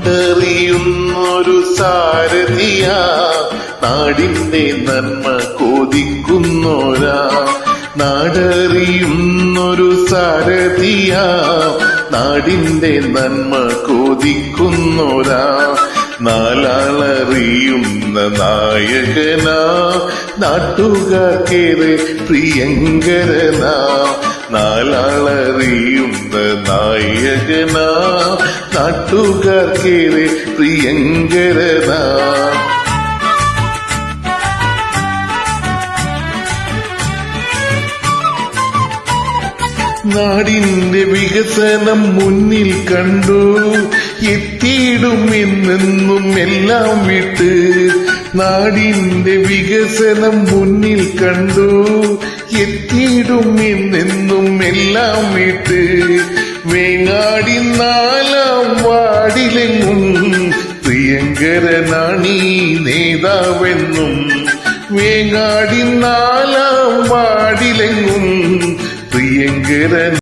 നാടറിയുന്നൊരു സാരഥിയ. നാടിന്റെ നന്മ കൊതിക്കുന്നോരാ. നാടറിയുന്നൊരു സാരഥിയ. നാടിന്റെ നന്മ കൊതിക്കുന്നോരാ. നാലാളറിയുന്ന നായകനാ. നാട്ടുകാർക്കേറെ പ്രിയങ്കരനാ. നാലാളറിയുന്ന നായകനാ നാട്ടുകാർക്കേറെ പ്രിയങ്കരനാ. നാടിന്റെ വികസനം മുന്നിൽ കണ്ടു എത്തിയിടുമെന്നെന്നും എല്ലാം വിട്ട്. നാടിന്റെ വികസനം മുന്നിൽ കണ്ടു എത്തിയിടും എന്നെന്നും എല്ലാം വിട്ട് വേങ്ങാടി നാലാം വാടിലെങ്ങും പ്രിയങ്കരനാണീ നേതാവെന്നും വേങ്ങാടി നാലാം വാടിലെങ്ങും പ്രിയങ്കരൻ